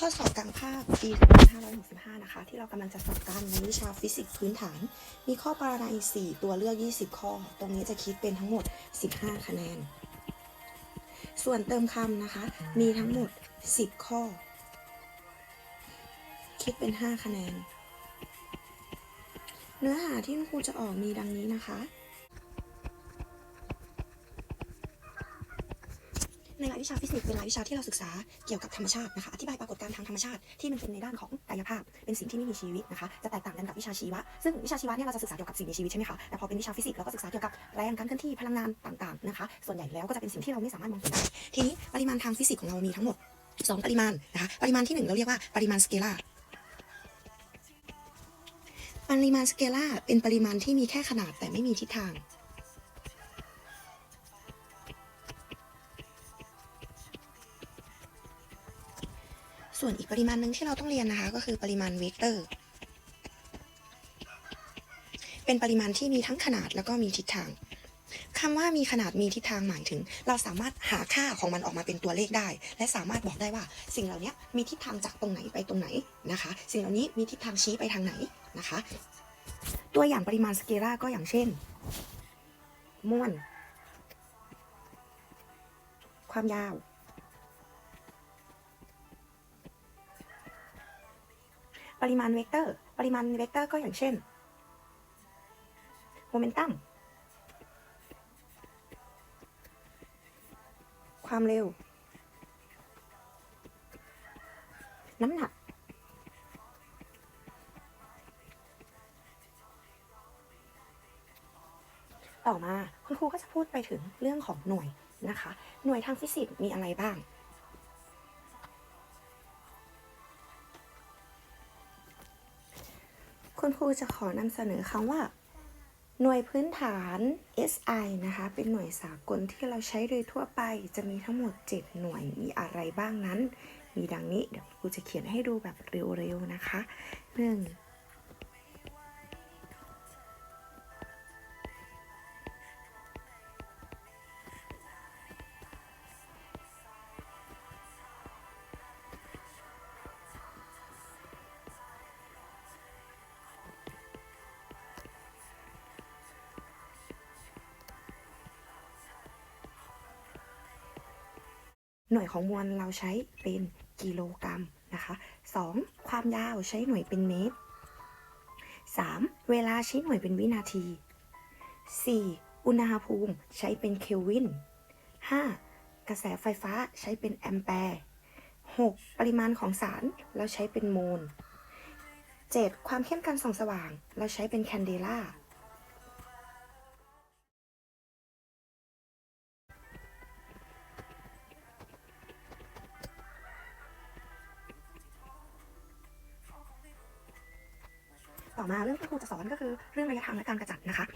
ข้อสอบกลางภาคปี 2565 นะคะ ที่เรากำลังจะสอบกันในวิชาฟิสิกส์พื้นฐาน มีข้อปรนัย4ตัวเลือก 20 ข้อ ตรงนี้จะคิดเป็นทั้งหมด 15 คะแนน ส่วนเติมคำนะคะ มีทั้งหมด 10 ข้อ คิดเป็น 5 คะแนน เนื้อหาที่คุณครูจะออกมีดังนี้นะคะ รายวิชาฟิสิกส์เป็นรายวิชาที่เราศึกษาเกี่ยวกับธรรมชาตินะคะอธิบายปรากฏการณ์ทางธรรมชาติที่มันเป็นในด้านของกายภาพ เป็นสิ่งที่ไม่มีชีวิตนะคะจะแตกต่างกันกับวิชาชีวะซึ่งวิชาชีวะเนี่ยเราจะศึกษาเกี่ยวกับสิ่งมีชีวิตใช่ไหมคะแต่พอเป็นวิชาฟิสิกส์เราก็ศึกษาเกี่ยวกับแรงการเคลื่อนที่พลังงานต่างๆนะคะส่วนใหญ่แล้วก็จะเป็นสิ่งที่เราไม่สามารถมองเห็นได้ทีนี้ปริมาณทางฟิสิกส์ของเรามีทั้งหมด 2 ปริมาณนะคะปริมาณที่หนึ่งเราเรียกว่าปริมาณสเกลาร์ปริมาณสเกลาร์เป็นปริมาณที่มีแค่ขนาดแต่ไม่มีทิศทาง ส่วนอีกปริมาณหนึ่งที่เราต้องเรียนนะคะ ก็คือปริมาณเวกเตอร์ เป็นปริมาณที่มีทั้งขนาดแล้วก็มีทิศทางคำว่ามีขนาดมีทิศทางหมายถึง เราสามารถหาค่าของมันออกมาเป็นตัวเลขได้ และสามารถบอกได้ว่า สิ่งเหล่านี้มีทิศทางจากตรงไหนไปตรงไหนนะคะ สิ่งเหล่านี้มีทิศทางชี้ไปทางไหนนะคะ ตัวอย่างปริมาณสเกลาก็อย่างเช่นม่วน ความยาว ปริมาณเวกเตอร์ ปริมาณเวกเตอร์ก็อย่างเช่นโมเมนตัมความเร็ว น้ำหนัก ต่อมาคุณครูก็จะพูดไปถึงเรื่องของหน่วยนะคะ หน่วยทางฟิสิกส์มีอะไรบ้าง คุณครูจะขอนำเสนอคำว่า หน่วยพื้นฐาน SI นะคะ เป็นหน่วยสากลที่เราใช้โดยทั่วไป จะมีทั้งหมด 7 หน่วย มีอะไรบ้างนั้น มีดังนี้ เดี๋ยวครูจะเขียนให้ดูแบบเร็วๆนะคะ 1. หน่วยของมวลเราใช้เป็นกิโลกรัมนะคะ 2. ความยาวใช้หน่วยเป็นเมตร 3. เวลาใช้หน่วยเป็นวินาที 4. อุณหภูมิใช้เป็นเคลวิน 5. กระแสไฟฟ้าใช้เป็นแอมแปร์ 6. ปริมาณของสารเราใช้เป็นโมล 7. ความเข้มการส่องสว่างเราใช้เป็นแคนเดล่า อมาเรื่องที่ครูจะสอนก็คือเรื่องระยะทางและการกระจัดนะคะ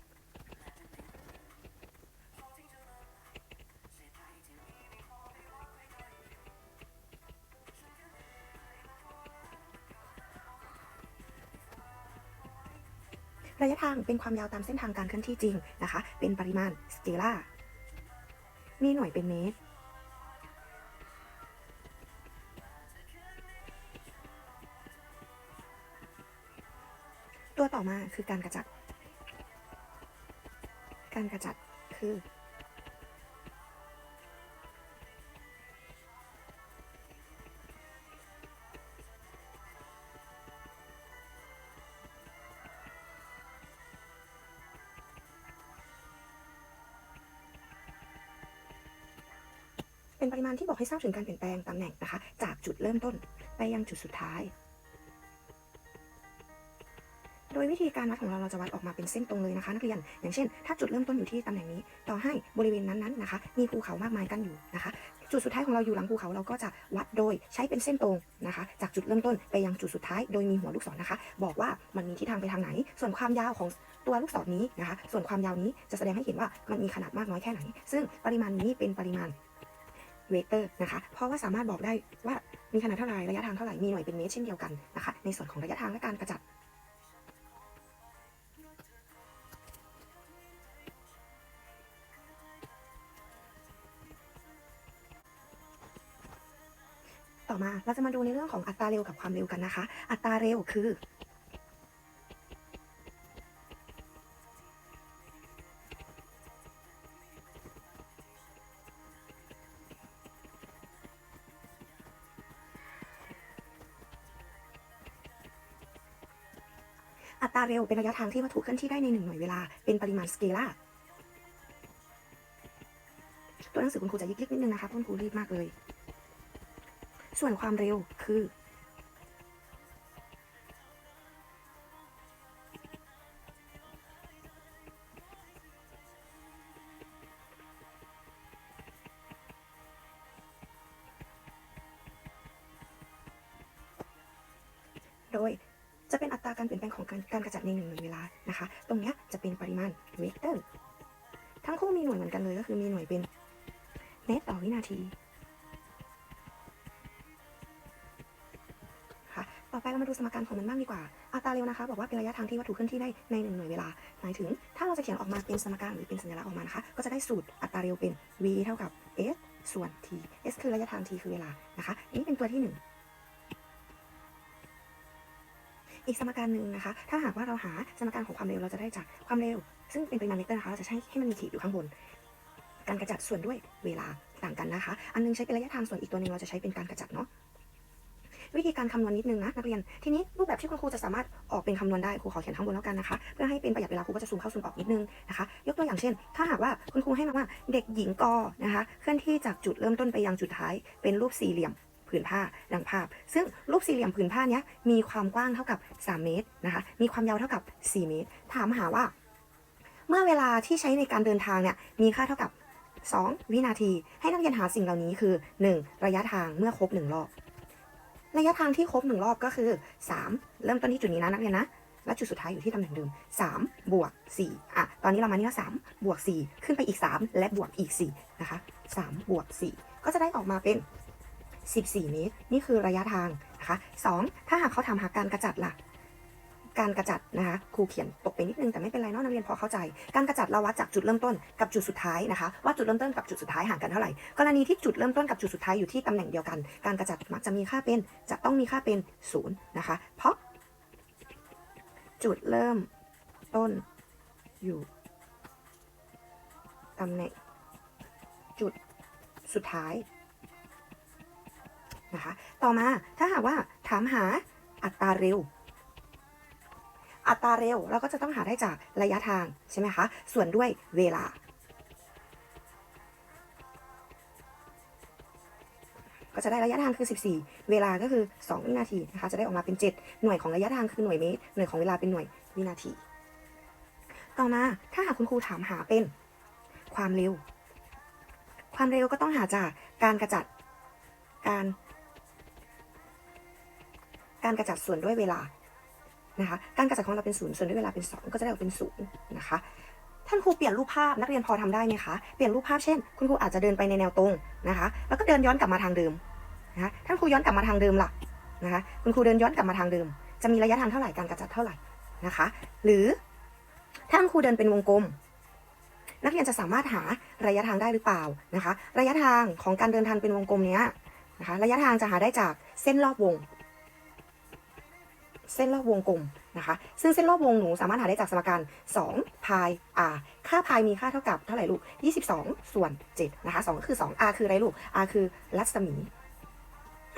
ระยะทางเป็นความยาวตามเส้นทางการเคลื่อนที่จริงนะคะ เป็นปริมาณสเกลารมีหน่วยเป็นเมตร คือการกระจัด การกระจัดคือ เป็นปริมาณที่บอกให้ทราบถึงการเปลี่ยนแปลงตำแหน่งนะคะ จากจุดเริ่มต้นไปยังจุดสุดท้าย โดยวิธีการวัดของเราเราจะวัดออกมาเป็นเส้นตรงเลยนะคะ นักเรียน อย่างเช่น ถ้าจุดเริ่มต้นอยู่ที่ตำแหน่งนี้ ต่อให้บริเวณนั้นๆนะคะ มีภูเขามากมายกันอยู่นะคะ จุดสุดท้ายของเราอยู่หลังภูเขาเราก็จะวัดโดยใช้เป็นเส้นตรงนะคะ จากจุดเริ่มต้นไปยังจุดสุดท้ายโดยมีหัวลูกศรนะคะ บอกว่ามันมีทิศทางไปทางไหน ส่วนความยาวของตัวลูกศรนี้นะคะ ส่วนความยาวนี้จะแสดงให้เห็นว่ามันมีขนาดมากน้อยแค่ไหน ซึ่งปริมาณนี้เป็นปริมาณเวกเตอร์นะคะ เพราะว่าสามารถบอกได้ว่ามีขนาดเท่าไหร่ระยะทางเท่าไหร่มีหน่วยเป็นเมตรเช่นเดียวกันนะคะ ในส่วนของระยะทางและการกระจัด ต่อมาเราจะมาดูในเรื่องของอัตราเร็วกับความเร็วกันนะคะ อัตราเร็วคือ อัตราเร็วเป็นระยะทางที่วัตถุเคลื่อนที่ได้ในหนึ่งหน่วยเวลา เป็นปริมาณสเกลาร์ตัวหนังสือคุณครูจะยิกๆนิดนึงนะคะคุณครูรีบมากเลย ส่วนความเร็วคือ โดยจะเป็นอัตราการเปลี่ยนแปลงของการการกระจัดในหนึ่งหน่วยเวลานะคะ ตรงเนี้ยจะเป็นปริมาณเวกเตอร์ ทั้งคู่มีหน่วยเหมือนกันเลยก็คือมีหน่วยเป็นเมตรต่อวินาที ดูสมการของมันบ้างดีกว่า อัตราเร็วนะคะ บอกว่าเป็นระยะทางที่วัตถุเคลื่อนที่ได้ในหนึ่งหน่วยเวลา หมายถึง ถ้าเราจะเขียนออกมาเป็นสมการหรือเป็นสัญลักษณ์ออกมานะคะ ก็จะได้สูตรอัตราเร็วเป็น v เท่ากับ s ส่วน t s คือระยะทาง t คือเวลานะคะ อันนี้เป็นตัวที่หนึ่งอีกสมการหนึ่งนะคะ ถ้าหากว่าเราหาสมการของความเร็วเราจะได้จากความเร็ว ซึ่งเป็นปริมาณเวกเตอร์นะคะเราจะใช้ให้มันมีขีดอยู่ข้างบน การกระจัดส่วนด้วยเวลาต่างกันนะคะ อันนึงใช้เป็นระยะทางส่วนอีกตัวหนึ่งเราจะใช้เป็นการกระจัดเนาะ วิธีการคำนวณนิดนึงนะนักเรียน ทีนี้รูปแบบที่คุณครูจะสามารถออกเป็นคำนวณได้ครูขอเขียนข้างบนแล้วกันนะคะ เพื่อให้เป็นประหยัดเวลาครูก็จะซูมเข้าซูมออกนิดนึงนะคะ ยกตัวอย่างเช่น ถ้าหากว่าคุณครูให้มาว่าเด็กหญิงกอนะคะเคลื่อนที่จากจุดเริ่มต้นไปยังจุดท้ายเป็นรูปสี่เหลี่ยมผืนผ้าดังภาพ ซึ่งรูปสี่เหลี่ยมผืนผ้าเนี้ยมีความกว้างเท่ากับ 3 เมตรนะคะ มีความยาวเท่ากับ 4 เมตร ถามหาว่า เมื่อเวลาที่ใช้ในการเดินทางเนี่ยมีค่าเท่ากับ 2 วินาที ให้นักเรียนหาสิ่งเหล่านี้คือ 1. ระยะทางเมื่อครบ 1 รอบ ระยะทางที่ครบ1รอบก็คือ 3 เริ่มต้นที่จุดนี้นะนักเรียนนะ และจุดสุดท้ายอยู่ที่ตำแหน่งเดิม 3 บวก 4 อะ ตอนนี้เรามานี่แล้ว3บวก 4 ขึ้นไปอีก 3 และบวกอีก 4 นะคะ 3 บวก 4 ก็จะได้ออกมาเป็น 14 เมตร นี่คือระยะทางนะคะ 2. ถ้าหากเขาทำหาการกระจัดล่ะ การกระจัดนะคะครูเขียนตกไปนิดนึงแต่ไม่เป็นไรเนาะนักเรียนพอเข้าใจ การกระจัดเราวัดจากจุดเริ่มต้นกับจุดสุดท้ายนะคะ ว่าจุดเริ่มต้นกับจุดสุดท้ายห่างกันเท่าไหร่กรณีที่จุดเริ่มต้นกับจุดสุดท้ายอยู่ที่ตำแหน่งเดียวกัน การกระจัดมักจะมีค่าเป็น จะต้องมีค่าเป็นศูนย์นะคะ เพราะ จุดเริ่มต้นอยู่ตำแหน่งจุดสุดท้ายนะคะ ต่อมาถ้าหากว่าถามหาอัตราเร็ว อัตราเร็วเราก็จะต้องหาได้จากระยะทางใช่ไหมคะส่วนด้วยเวลาก็จะได้ระยะทางคือ 14 เวลาก็คือ 2 วินาทีนะคะ จะได้ออกมาเป็น 7 หน่วยของระยะทางคือหน่วยเมตร หน่วยของเวลาเป็นหน่วยวินาที ต่อมา ถ้าหากคุณครูถามหาเป็นความเร็ว ความเร็วก็ต้องหาจากการกระจัด การ การกระจัดส่วนด้วยเวลา นะคะ การกระจัดของเราเป็นศูนย์ส่วนด้วยเวลาเป็น 2 ก็จะได้ออกเป็นศูนย์นะคะ ท่านครูเปลี่ยนรูปภาพนักเรียนพอทำได้ไหมคะ เปลี่ยนรูปภาพเช่น คุณครูอาจจะเดินไปในแนวตรงนะคะ แล้วก็เดินย้อนกลับมาทางเดิมนะคะท่านครูย้อนกลับมาทางเดิมล่ะนะคะ คุณครูเดินย้อนกลับมาทางเดิม จะมีระยะทางเท่าไหร่การกระจัดเท่าไหร่นะคะ หรือถ้าคุณครูเดินเป็นวงกลมนักเรียนจะสามารถหาระยะทางได้หรือเปล่านะคะ ระยะทางของการเดินทางเป็นวงกลมเนี้ยนะคะ ระยะทางจะหาได้จากเส้นรอบวง เส้นรอบวงกลม นะคะ ซึ่งเส้นรอบวงหนูสามารถหาได้จากสมการ2พาย r ค่าพายมีค่าเท่ากับเท่าไหร่ลูก 22 ส่วน 7 นะคะ 2 ก็คือ 2 r คืออะไรลูก r คือรัศมี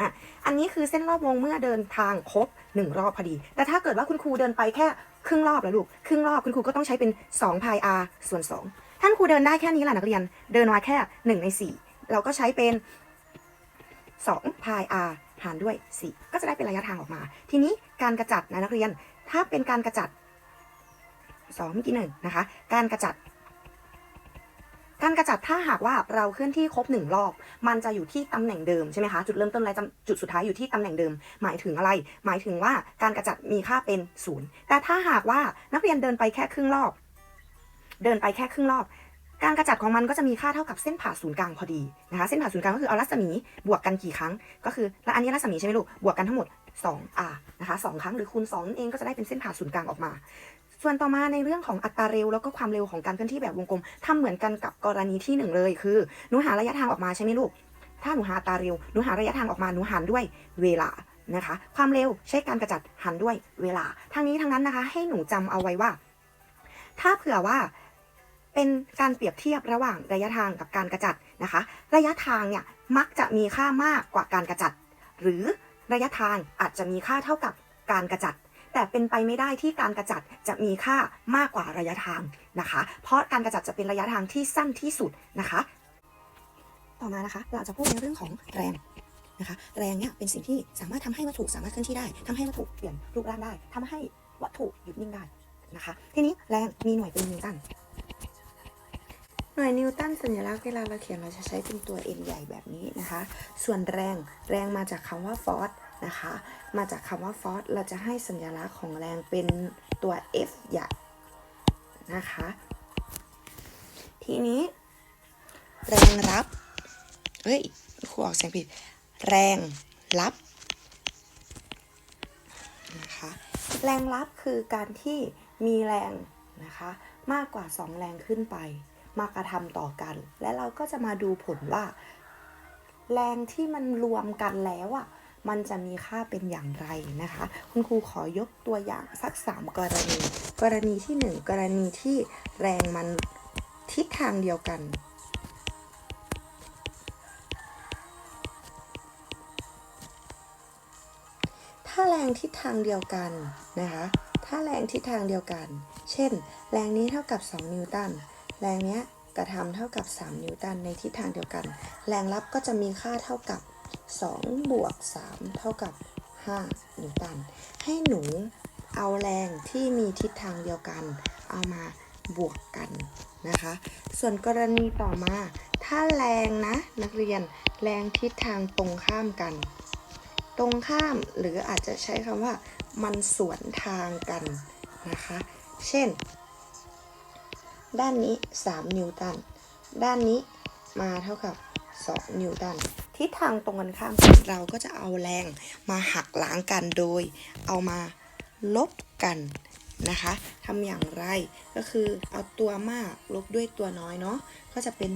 อะอันนี้คือเส้นรอบวงเมื่อเดินทางครบ 1 รอบพอดี แต่ถ้าเกิดว่าคุณครูเดินไปแค่ครึ่งรอบแล้วลูก ครึ่งรอบคุณครูก็ต้องใช้เป็น2พาย r ส่วน 2 ท่านครูเดินได้แค่นี้แหละนักเรียน เดินมาแค่ 1 ใน 4 เราก็ใช้เป็น2พาย r หารด้วย 4 ก็จะได้เป็นระยะทางออกมา ทีนี้การกระจัดนะนักเรียน ถ้าเป็นการกระจัด2เมื่อกี้หนึ่งนะคะ การกระจัด การกระจัดถ้าหากว่าเราเคลื่อนที่ครบหนึ่งรอบ มันจะอยู่ที่ตำแหน่งเดิมใช่ไหมคะ จุดเริ่มต้นและจุดสุดท้ายอยู่ที่ตำแหน่งเดิม หมายถึงอะไร หมายถึงว่าการกระจัดมีค่าเป็นศูนย์แต่ถ้าหากว่านักเรียนเดินไปแค่ครึ่งรอบ เดินไปแค่ครึ่งรอบ การกระจัดของมันก็จะมีค่าเท่ากับเส้นผ่าศูนย์กลางพอดีนะคะ เส้นผ่าศูนย์กลางก็คือเอารัศมีบวกกันกี่ครั้ง ก็คือ และอันนี้รัศมีใช่ไหมลูก บวกกันทั้งหมด 2r นะคะ2ครั้งหรือคูณ2นั่นเองก็จะได้เป็นเส้นผ่าศูนย์กลางออกมา ส่วนต่อมาในเรื่องของอัตราเร็วแล้วก็ความเร็วของการเคลื่อนที่แบบวงกลมทำเหมือนกันกับกรณีที่หนึ่งเลย คือหนูหาระยะทางออกมาใช่ไหมลูก ถ้าหนูหาอัตราเร็วหนูหาระยะทางออกมาหนูหารด้วยเวลานะคะ ความเร็วใช้การกระจัดหารด้วยเวลาทางนี้ทางนั้นนะคะ ให้หนูจำเอาไว้ว่า ถ้าเผื่อว่าเป็นการเปรียบเทียบระหว่างระยะทางกับการกระจัดนะคะ ระยะทางเนี่ยมักจะมีค่ามากกว่าการกระจัด หรือ ระยะทางอาจจะมีค่าเท่ากับการกระจัด แต่เป็นไปไม่ได้ที่การกระจัดจะมีค่ามากกว่าระยะทางนะคะ เพราะการกระจัดจะเป็นระยะทางที่สั้นที่สุดนะคะ ต่อมานะคะ เราจะพูดในเรื่องของแรงนะคะแรงเนี่ยเป็นสิ่งที่สามารถทำให้วัตถุสามารถเคลื่อนที่ได้ทำให้วัตถุเปลี่ยนรูปร่างได้ทำให้วัตถุหยุดนิ่งได้นะคะ ทีนี้แรงมีหน่วยเป็นนิวตัน น่วยนิวตันสัญลักษณ์เวลาเราเขียนเราจะใช้เป็นตัว n ใหญ่แบบนี้นะคะ ส่วนแรงแรงมาจากคำว่าฟอร์สนะคะ มาจากคำว่าฟอร์สเราจะให้สัญลักษณ์ของแรงเป็นตัว F ใหญ่นะคะ ทีนี้ แรงรับ เฮ้ยครูออกเสียงผิด แรงรับนะคะแรงรับคือการที่มีแรงนะคะมากกว่า 2 แรงขึ้นไป มากระทำต่อกัน และเราก็จะมาดูผลว่า แรงที่มันรวมกันแล้วอะมันจะมีค่าเป็นอย่างไรนะคะ คุณครูขอยกตัวอย่างสัก 3 กรณี กรณีที่ 1 กรณีที่แรงมันทิศทางเดียวกัน ถ้าแรงทิศทางเดียวกันนะคะ ถ้าแรงทิศทางเดียวกัน เช่น แรงนี้เท่ากับ 2 นิวตัน แรงเนี้ยกระทำเท่ากับ 3 นิวตันในทิศทางเดียวกัน แรงรับก็จะมีค่าเท่ากับ 2 บวก 3 เท่ากับ 5 นิวตัน ให้หนูเอาแรงที่มีทิศทางเดียวกัน เอามาบวกกันนะคะ ส่วนกรณีต่อมา ถ้าแรงนะนักเรียนแรงทิศทางตรงข้ามกัน ตรงข้ามหรืออาจจะใช้คำว่ามันสวนทางกันนะคะ เช่น ด้านนี้ 3 นิวตัน ด้านนี้มาเท่ากับ 2 นิวตัน ทิศทางตรงกันข้ามเราก็จะเอาแรงมาหักล้างกันโดย เอามาลบกันนะคะทำอย่างไรก็คือเอาตัวมากลบด้วยตัวน้อยเนาะก็จะเป็น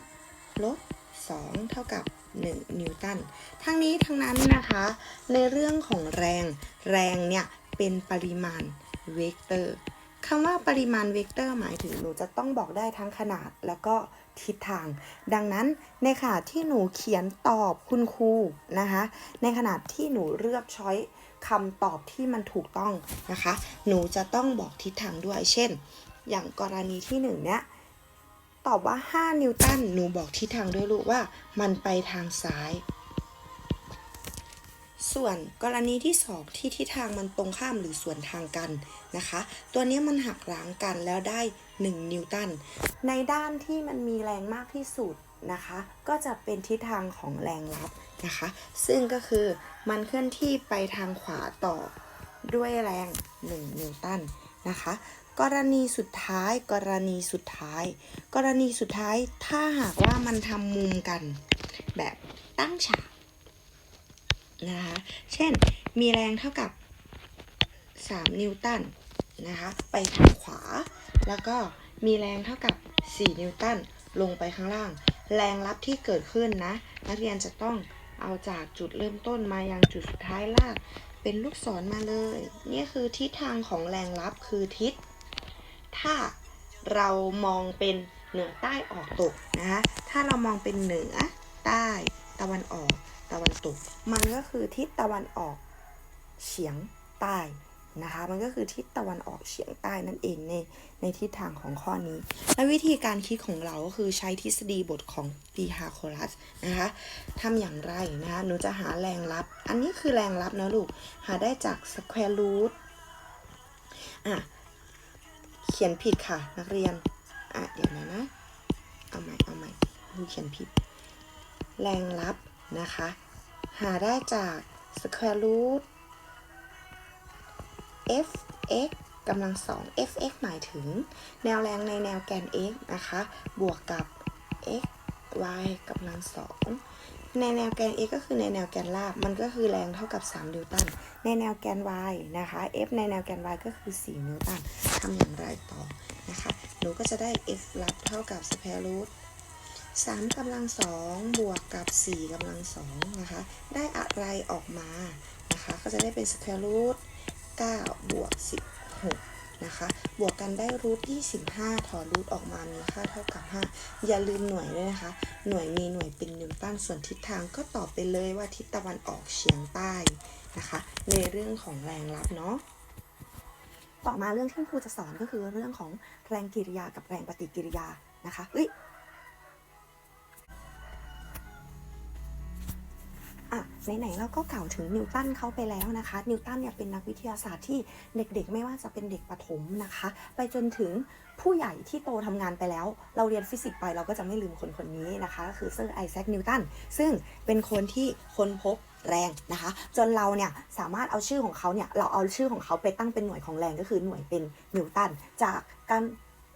3 ลบ 2 เท่ากับ 1 นิวตัน ทั้งนี้ทั้งนั้นนะคะ ในเรื่องของแรงแรงเนี่ยเป็นปริมาณเวกเตอร์ คำว่าปริมาณเวกเตอร์หมายถึงหนูจะต้องบอกได้ทั้งขนาดแล้วก็ทิศทาง ดังนั้นในขณะที่หนูเขียนตอบคุณครูนะคะ ในขณะที่หนูเลือกช้อยคำตอบที่มันถูกต้องนะคะ หนูจะต้องบอกทิศทางด้วย เช่น อย่างกรณีที่หนึ่งเนี้ยตอบว่า 5 นิวตัน หนูบอกทิศทางด้วยลูกว่ามันไปทางซ้าย ส่วนกรณีที่ 2 ที่ทิศทางมันตรงข้ามหรือสวนทางกันนะคะ ตัวนี้มันหักล้างกันแล้วได้ 1 นิวตัน ในด้านที่มันมีแรงมากที่สุดนะคะ ก็จะเป็นทิศทางของแรงรับนะคะ ซึ่งก็คือมันเคลื่อนที่ไปทางขวาต่อด้วยแรง 1 นิวตันนะคะ กรณีสุดท้าย กรณีสุดท้าย กรณีสุดท้ายถ้าหากว่ามันทำมุมกันแบบตั้งฉาก นะคะ เช่น มีแรงเท่ากับ 3 นิวตันนะคะ ไปทางขวา แล้วก็มีแรงเท่ากับ 4 นิวตัน ลงไปข้างล่าง แรงรับที่เกิดขึ้นนะ นักเรียนจะต้องเอาจากจุดเริ่มต้นมายังจุดสุดท้ายลาก เป็นลูกศรมาเลย นี่คือทิศทางของแรงรับคือทิศ ถ้าเรามองเป็นเหนือใต้ออกตกนะคะ ถ้าเรามองเป็นเหนือใต้ตะวันออก ตะวันตก มันก็คือทิศตะวันออกเฉียงใต้นะคะ มันก็คือทิศตะวันออกเฉียงใต้นั่นเองในในทิศทางของข้อนี้ และวิธีการคิดของเราก็คือใช้ทฤษฎีบทของปีฮาโคลัสนะคะทำอย่างไรนะคะหนูจะหาแรงรับ อันนี้คือแรงรับนะลูก หาได้จาก square root อะ เขียนผิดค่ะนักเรียน อะ เดี๋ยวนะนะ เอาใหม่ เอาใหม่ดูเขียนผิด แรงรับ นะคะ หาได้จาก square root f x กำลังสอง f x หมายถึง แนวแรงในแนวแกน x นะคะ บวกกับ x y กำลังสองในแนวแกน x ก็คือในแนวแกนราบ มันก็คือแรงเท่ากับ 3 นิวตัน ในแนวแกน y นะคะ f ในแนวแกน y ก็คือ 4 นิวตันทำอย่างไรต่อนะคะ หนูก็จะได้ f รับเท่ากับ square root 3กำลังสองบวกกับ 4กำลังสองนะคะ ได้อะไรออกมานะคะ ก็จะได้เป็น square root 9บวก16นะคะ บวกกันได้รูท25 ถอนรูทออกมามีค่าเท่ากับ 5 อย่าลืมหน่วยด้วยนะคะ หน่วยมีหน่วยเป็นนิวตันส่วนทิศทางก็ตอบไปเลยว่าทิศตะวันออกเฉียงใต้นะคะ ในเรื่องของแรงรับเนาะต่อมาเรื่องที่ครูจะสอนก็คือเรื่องของแรงกิริยากับแรงปฏิกิริยานะคะเอ้ย อะไหนๆเราก็กล่าวถึงนิวตันเขาไปแล้วนะคะ นิวตันเนี่ยเป็นนักวิทยาศาสตร์ที่เด็กๆ ไม่ว่าจะเป็นเด็กประถมนะคะ ไปจนถึงผู้ใหญ่ที่โตทำงานไปแล้ว เราเรียนฟิสิกส์ไปเราก็จะไม่ลืมคนคนนี้นะคะก็คือเซอร์ไอแซคนิวตันซึ่งเป็นคนที่ค้นพบแรงนะคะ จนเราเนี่ยสามารถเอาชื่อของเขาเนี่ยเราเอาชื่อของเขาไปตั้งเป็นหน่วยของแรงก็คือหน่วยเป็นนิวตันจากการ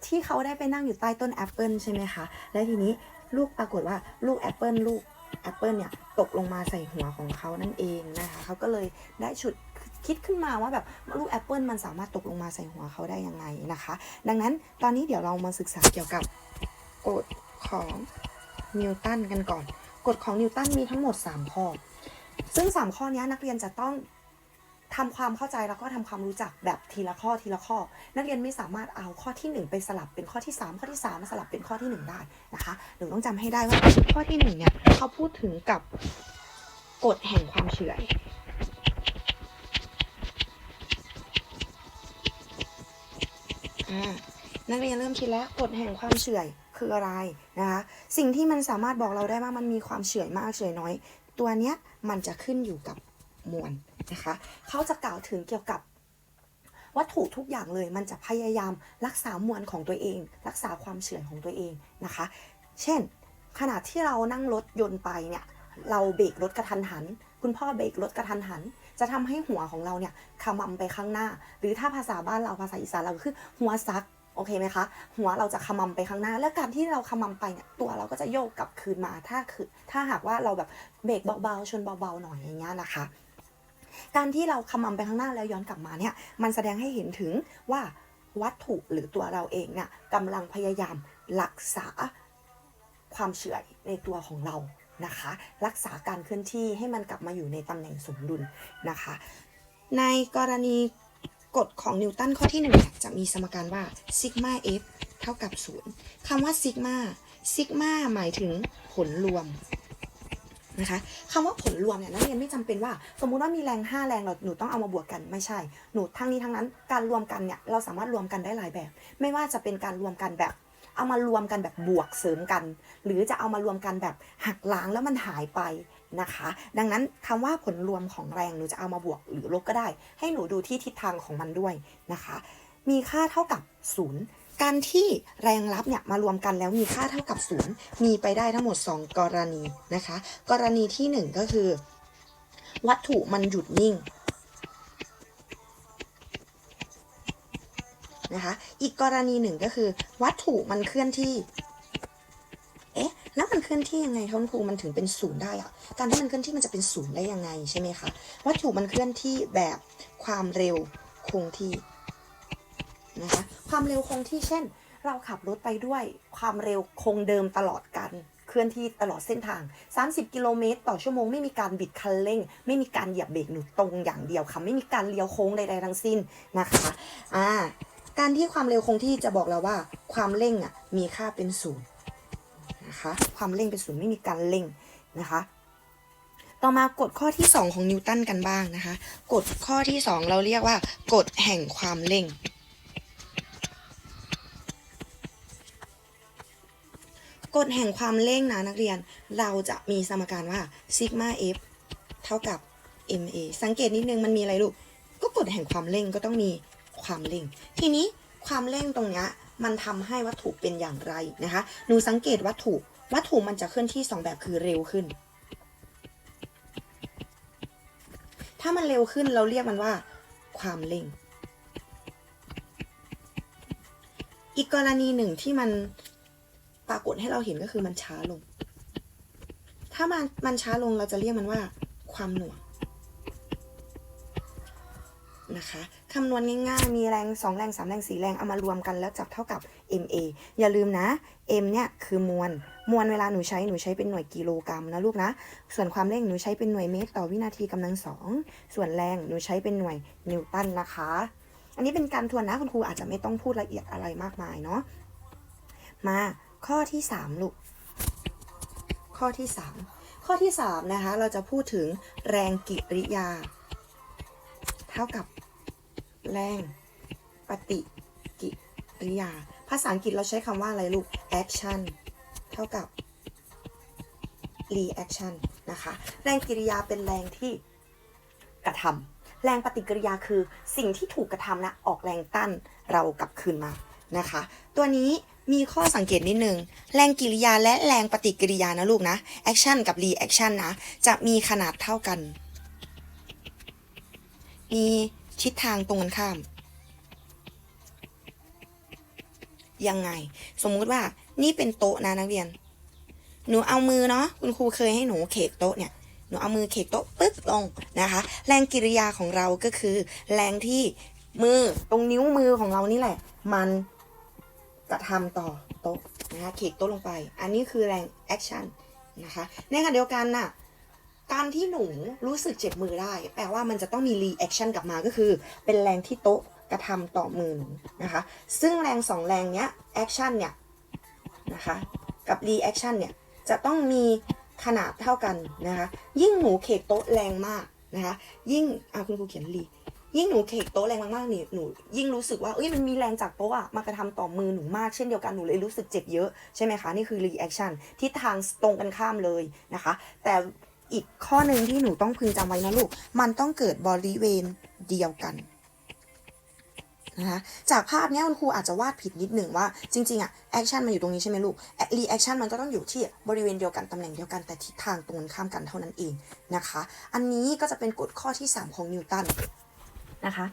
ที่เขาได้ไปนั่งอยู่ใต้ต้นแอปเปิลใช่ไหมคะ และทีนี้ลูกปรากฏว่าลูกแอปเปิลลูก แอปเปิลเนี่ยตกลงมาใส่หัวของเขานั่นเองนะคะเขาก็เลยได้ฉุดคิดขึ้นมาว่าแบบลูกแอปเปิลมันสามารถตกลงมาใส่หัวเขาได้ยังไงนะคะ ดังนั้นตอนนี้เดี๋ยวเรามาศึกษาเกี่ยวกับกฎของนิวตันกันก่อน กฎของนิวตันมีทั้งหมด 3 ข้อ ซึ่ง 3 ข้อนี้นักเรียนจะต้อง ทำความเข้าใจแล้วก็ทำความรู้จักแบบทีละข้อทีละข้อ นักเรียนไม่สามารถเอาข้อที่ 1 ไปสลับเป็นข้อที่ 3 ข้อที่3มาสลับเป็นข้อที่ 1 ได้นะคะหนูต้องจำให้ได้ว่าข้อที่1เนี่ยเขาพูดถึงกับกฎแห่งความเฉื่อยนักเรียนเริ่มคิดแล้วกฎแห่งความเฉื่อยคืออะไรนะคะสิ่งที่มันสามารถบอกเราได้ว่ามันมีความเฉื่อยมากเฉื่อยน้อย ตัวเนี้ยมันจะขึ้นอยู่กับมวล นะคะเขาจะกล่าวถึงเกี่ยวกับวัตถุทุกอย่างเลยมันจะพยายามรักษามวลของตัวเอง รักษาความเฉื่อยของตัวเองนะคะ เช่น ขณะที่เรานั่งรถยนต์ไปเนี่ยเราเบรกรถกระทันหัน คุณพ่อเบรกรถกระทันหัน จะทำให้หัวของเราเนี่ยขมำไปข้างหน้า หรือถ้าภาษาบ้านเราภาษาอีสานเราคือหัวซักโอเคไหมคะหัวเราจะขมำไปข้างหน้า แล้วการที่เราขมำไปเนี่ยตัวเราก็จะโยกกลับคืนมาถ้าคือถ้าหากว่าเราแบบเบรกเบาๆชนเบาๆหน่อยอย่างเงี้ยนะคะ การที่เราขมำไปข้างหน้าแล้วย้อนกลับมาเนี่ยมันแสดงให้เห็นถึงว่าวัตถุหรือตัวเราเองเนี่ยกำลังพยายามรักษาความเฉื่อยในตัวของเรานะคะ รักษาการเคลื่อนที่ให้มันกลับมาอยู่ในตำแหน่งสมดุลนะคะ ในกรณีกฎของนิวตันข้อที่หนึ่งจะมีสมการว่าซิกมา f เท่ากับ 0คำว่าซิกมาซิกมาหมายถึงผลรวม นะคะคำว่าผลรวมเนี่ยนักเรียนไม่จำเป็นว่า สมมุติว่ามีแรง 5 แรงเราหนูต้องเอามาบวกกันไม่ใช่ หนูทั้งนี้ทั้งนั้นการรวมกันเนี่ยเราสามารถรวมกันได้หลายแบบ ไม่ว่าจะเป็นการรวมกันแบบเอามารวมกันแบบบวกเสริมกัน หรือจะเอามารวมกันแบบหักล้างแล้วมันหายไปนะคะ ดังนั้นคำว่าผลรวมของแรงหนูจะเอามาบวกหรือลบก็ได้ ให้หนูดูที่ทิศทางของมันด้วยนะคะ มีค่าเท่ากับ 0 การที่แรงรับเนี่ยมารวมกันแล้วมีค่าเท่ากับ0มีไปได้ทั้งหมด 2 กรณีนะคะ กรณีที่ 1 ก็คือ วัตถุมันหยุดนิ่งนะคะอีกกรณีหนึ่งก็คือ วัตถุมันเคลื่อนที่เอ๊ะแล้วมันเคลื่อนที่ยังไงคะคุณครูมันถึงเป็นศูนย์ได้อะการที่มันเคลื่อนที่มันจะเป็นศูนย์ได้ยังไงใช่ไหมคะวัตถุมันเคลื่อนที่แบบความเร็วคงที่ นะคะความเร็วคงที่เช่น เราขับรถไปด้วยความเร็วคงเดิมตลอดการเคลื่อนที่ตลอดเส้นทาง 30 กิโลเมตร ต่อชั่วโมงไม่มีการบิดคันเร่ง ไม่มีการเหยียบเบรกหนูตรงอย่างเดียวค่ะ ไม่มีการเลี้ยวโค้งใดๆทั้งสิ้นนะคะอ่าการที่ความเร็วคงที่จะบอกเราว่า ความเร่งอะมีค่าเป็นศูนย์นะคะความเร่งเป็นศูนย์ไม่มีการเร่งนะคะ ต่อมากฎข้อที่ 2 ของนิวตันกันบ้างนะคะกฎข้อที่ 2 เราเรียกว่ากฎแห่งความเร่ง กฎแห่งความเร่งนะนักเรียน เราจะมีสมการว่าซิกมา f เท่ากับ ma สังเกตนิดนึงมันมีอะไรลูก ก็กฎแห่งความเร่งก็ต้องมีความเร่ง ทีนี้ความเร่งตรงเนี้ยมันทำให้วัตถุเป็นอย่างไรนะคะ หนูสังเกตวัตถุ วัตถุมันจะเคลื่อนที่สองแบบคือเร็วขึ้น ถ้ามันเร็วขึ้นเราเรียกมันว่า ความเร่ง อีกกรณีหนึ่งที่มัน ปรากฏให้เราเห็นก็คือมันช้าลง ถ้ามันมันช้าลงเราจะเรียกมันว่า ความหน่วงนะคะคำนวณง่ายๆ มีแรง 2 แรง 3 แรง 4 แรง เอามารวมกันแล้วจับเท่ากับ MA อย่าลืมนะ M เนี่ยคือมวล มวลเวลาหนูใช้หนูใช้เป็นหน่วยกิโลกรัมนะลูกนะ ส่วนความเร่งหนูใช้เป็นหน่วยเมตรต่อวินาทีกำลังสอง ส่วนแรงหนูใช้เป็นหน่วยนิวตันนะคะ อันนี้เป็นการทวนนะคุณครูอาจจะไม่ต้องพูดละเอียดอะไรมากมายเนาะ มา ข้อที่สามลูก ข้อที่สามข้อที่สามนะคะ เราจะพูดถึงแรงกิริยา เท่ากับแรงปฏิกิริยา ภาษาอังกฤษเราใช้คำว่าอะไรลูก action เท่ากับ reaction นะคะ แรงกิริยาเป็นแรงที่กระทำแรงปฏิกิริยาคือสิ่งที่ถูกกระทำนะออกแรงต้านเรากลับคืนมานะคะ ตัวนี้ มีข้อสังเกตนิดนึง แรงกิริยาและแรงปฏิกิริยานะลูกนะ action กับ reaction นนะ จะมีขนาดเท่ากัน มีทิศทางตรงกันข้าม ยังไง สมมุติว่านี่เป็นโต๊ะนะนักเรียน หนูเอามือเนาะคุณครูเคยให้หนูเขกโต๊ะเนี่ยหนูเอามือเขกโต๊ะปึ๊กลงนะคะ แรงกิริยาของเราก็คือ แรงที่มือตรงนิ้วมือของเรานี่แหละ มัน กระทำต่อโต๊ะนะคะเขกโต๊ะลงไป อันนี้คือแรงแอคชั่นนะคะในขณะเดียวกันน่ะการที่หนูรู้สึกเจ็บมือได้ แปลว่ามันจะต้องมีรีแอคชั่นกลับมาก็คือ เป็นแรงที่โต๊ะกระทำต่อมือหนูนะคะ ซึ่งแรงสองแรงเนี้ยแอคชั่นเนี่ยนะคะกับรีแอคชั่นเนี่ยจะต้องมีขนาดเท่ากันนะคะ ยิ่งหนูเขกโต๊ะแรงมากนะคะ ยิ่งอะคุณครูเขียนรี ยิ่งหนูเขกโต๊ะแรงมากๆนี่หนูยิ่งรู้สึกว่าเอ้ยมันมีแรงจากโต๊ะอะมากระทำต่อมือหนูมากเช่นเดียวกันหนูเลยรู้สึกเจ็บเยอะใช่ไหมคะนี่คือรีแอคชั่นทิศทางตรงกันข้ามเลยนะคะ แต่อีกข้อหนึ่งที่หนูต้องพึงจำไว้นะลูก มันต้องเกิดบริเวณเดียวกันนะคะจากภาพนี้คุณครูอาจจะวาดผิดนิดหนึ่งว่าจริงๆอะแอคชั่นมันอยู่ตรงนี้ใช่ไหมลูกรีแอคชั่นมันก็ต้องอยู่ที่บริเวณเดียวกัน ตำแหน่งเดียวกันแต่ทิศทางตรงกันข้ามกันเท่านั้นเองนะคะ อันนี้ก็จะเป็นกฎข้อที่ 3 ของนิวตัน นะคะ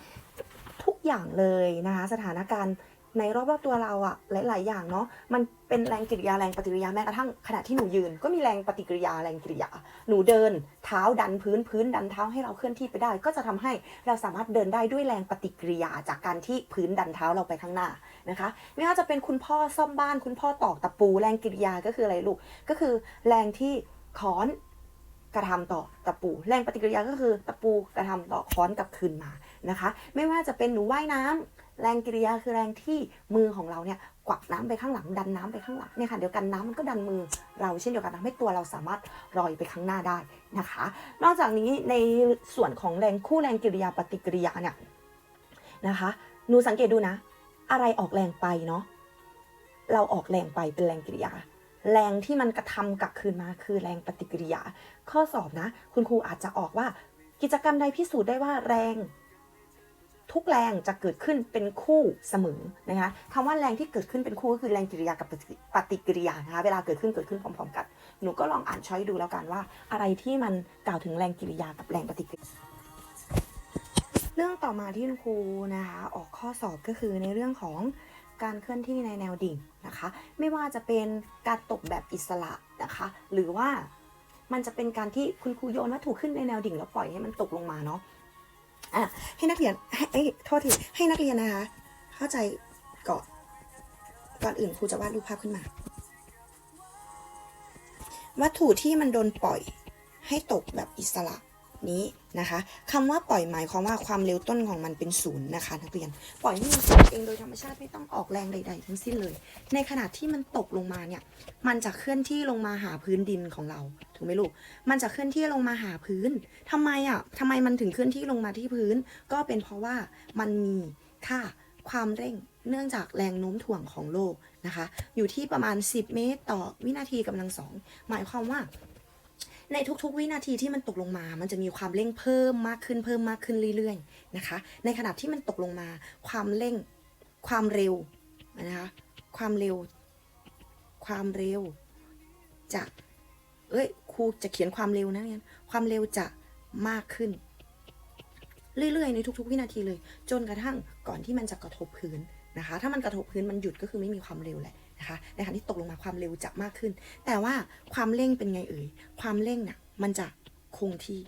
ทุกอย่างเลยนะคะ สถานการณ์ในรอบๆตัวเราอะหลาย ๆ อย่างเนาะมันเป็นแรงกิริยาแรงปฏิกิริยาแม้กระทั่งขณะที่หนูยืน ก็มีแรงปฏิกิริยาแรงกิริยา หนูเดิน เท้าดันพื้นพื้นดันเท้าให้เราเคลื่อนที่ไปได้ ก็จะทำให้เราสามารถเดินได้ด้วยแรงปฏิกิริยาจากการที่พื้นดันเท้าเราไปข้างหน้านะคะ ไม่ว่าจะเป็นคุณพ่อซ่อมบ้าน คุณพ่อตอกตะปู แรงกิริยาก็คืออะไรลูกก็คือแรงที่ค้อนกระทำต่อตะปู แรงปฏิกิริยาก็คือตะปูกระทำต่อค้อนกลับคืนมา นะคะ ไม่ว่าจะเป็นหนูว่ายน้ำแรงกิริยาคือแรงที่มือของเราเนี่ยกวักน้ำไปข้างหลัง ดันน้ำไปข้างหลังเนี่ยค่ะเดียวกันน้ำมันก็ดันมือเราเช่นเดียวกันทำให้ตัวเราสามารถลอยไปข้างหน้าได้นะคะ นอกจากนี้ในส่วนของแรงคู่แรงกิริยาปฏิกิริยาเนี่ยนะคะหนูสังเกตดูนะ อะไรออกแรงไปเนาะเราออกแรงไปเป็นแรงกิริยา แรงที่มันกระทำกลับคืนมาคือแรงปฏิกิริยา ข้อสอบนะ คุณครูอาจจะออกว่ากิจกรรมใดพิสูจน์ได้ว่าแรง ทุกแรงจะเกิดขึ้นเป็นคู่เสมอนะคะคำว่าแรงที่เกิดขึ้นเป็นคู่ก็คือแรงกิริยากับปฏิกิริยานะคะเวลาเกิดขึ้นเกิดขึ้นพร้อมๆกัน หนูก็ลองอ่านช้อยดูแล้วกันว่า อะไรที่มันกล่าวถึงแรงกิริยากับแรงปฏิกิริยาเรื่องต่อมาที่คุณครูนะคะออกข้อสอบก็คือในเรื่องของการเคลื่อนที่ในแนวดิ่งนะคะ ไม่ว่าจะเป็นการตกแบบอิสระนะคะ หรือว่ามันจะเป็นการที่คุณครูโยนวัตถุขึ้นในแนวดิ่งแล้วปล่อยให้มันตกลงมาเนาะ อะให้นักเรียนให้เอ้ยโทษทีให้นักเรียนนะคะ เข้าใจก่อนก่อนอื่นครูจะวาดรูปภาพขึ้นมา วัตถุที่มันโดนปล่อยให้ตกแบบอิสระ นี้นะคะคำว่าปล่อยหมายความว่าความเร็วต้นของมันเป็นศูนย์นะคะนักเรียน ปล่อยให้มันตกเองโดยธรรมชาติไม่ต้องออกแรงใด ๆ ทั้งสิ้นเลย ในขณะที่มันตกลงมาเนี่ยมันจะเคลื่อนที่ลงมาหาพื้นดินของเราถูกไหมลูกมันจะเคลื่อนที่ลงมาหาพื้นทำไมอะทำไมมันถึงเคลื่อนที่ลงมาที่พื้น ก็เป็นเพราะว่ามันมีค่าความเร่งเนื่องจากแรงโน้มถ่วงของโลกนะคะ อยู่ที่ประมาณ 10 เมตรต่อวินาทีกำลังสอง หมายความว่า ในทุกๆ วินาทีที่มันตกลงมา มันจะมีความเร่งเพิ่มมากขึ้นเพิ่มมากขึ้นเรื่อยๆนะคะ ในขณะที่มันตกลงมา ความเร่ง ความเร็วนะคะ ความเร็ว ความเร็วจะเอ้ยครูจะเขียนความเร็วนะเนี่ยความเร็วจะมากขึ้น เรื่อยๆในทุก ๆ วินาทีเลย จนกระทั่งก่อนที่มันจะกระทบพื้น นะคะ ถ้ามันกระทบพื้นมันหยุดก็คือไม่มีความเร็วแหละนะคะ ในขณะที่ตกลงมาความเร็วจะมากขึ้น แต่ว่าความเร่งเป็นไงเอ่ย ความเร่งน่ะมันจะคงที่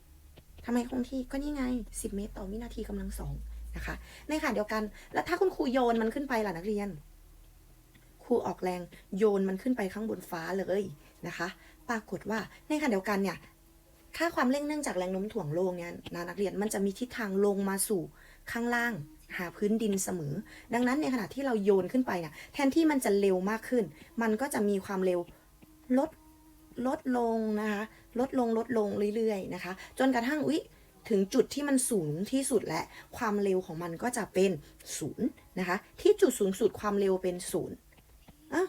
ทำไมคงที่ก็นี่ไง 10 เมตรต่อวินาทีกำลังสองนะคะ ในขณะเดียวกัน แล้วถ้าคุณครูโยนมันขึ้นไปล่ะนักเรียน ครูออกแรงโยนมันขึ้นไปข้างบนฟ้าเลยนะคะ ปรากฏว่าในขณะเดียวกันเนี่ย ค่าความเร่งเนื่องจากแรงโน้มถ่วงโลกเนี่ยนะนักเรียนมันจะมีทิศทางลงมาสู่ข้างล่าง หาพื้นดินเสมอ ดังนั้นในขณะที่เราโยนขึ้นไปเนี่ยแทนที่มันจะเร็วมากขึ้น มันก็จะมีความเร็วลดลดลงนะคะลดลงลดลงเรื่อยๆนะคะ จนกระทั่งอุ๊ยถึงจุดที่มันสูงที่สุดและความเร็วของมันก็จะเป็นศูนย์นะคะที่จุดสูงสุดความเร็วเป็นศูนย์อะ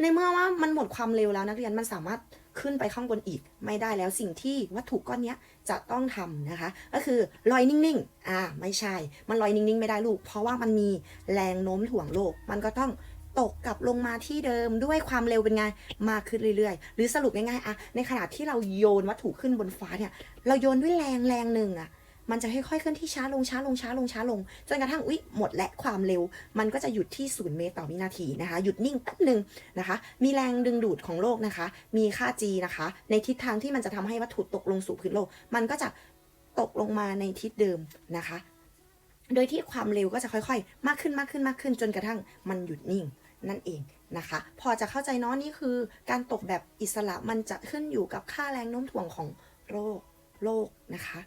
ในเมื่อว่ามันหมดความเร็วแล้วนักเรียนมันสามารถ ขึ้นไปข้างบนอีกไม่ได้แล้วสิ่งที่วัตถุก้อนนี้จะต้องทำนะคะ ก็คือลอยนิ่งๆอ่าไม่ใช่ มันลอยนิ่งๆ ไม่ได้ลูก เพราะว่ามันมีแรงโน้มถ่วงโลก มันก็ต้องตกกลับลงมาที่เดิมด้วยความเร็วเป็นไงมากขึ้นเรื่อยๆ หรือสรุปง่ายๆอะในขณะที่เราโยนวัตถุขึ้นบนฟ้าเนี่ย เราโยนด้วยแรงแรงหนึ่งอะ มันจะค่อยๆเคลื่อนที่ช้าลงช้าลงช้าลงช้าลงจนกระทั่งอุ๊ยหมดและความเร็ว มันก็จะหยุดที่ศูนย์เมตรต่อวินาทีนะคะ หยุดนิ่งแป๊บหนึ่งนะคะ มีแรงดึงดูดของโลกนะคะ มีค่า g นะคะ ในทิศทางที่มันจะทำให้วัตถุตกลงสู่พื้นโลก มันก็จะตกลงมาในทิศเดิมนะคะ โดยที่ความเร็วก็จะค่อยๆ มากขึ้นมากขึ้นมากขึ้น จนกระทั่งมันหยุดนิ่งนั่นเองนะคะ พอจะเข้าใจเนาะนี่คือการตกแบบอิสระมันจะขึ้นอยู่กับค่าแรงโน้มถ่วงของโลกโลกนะคะ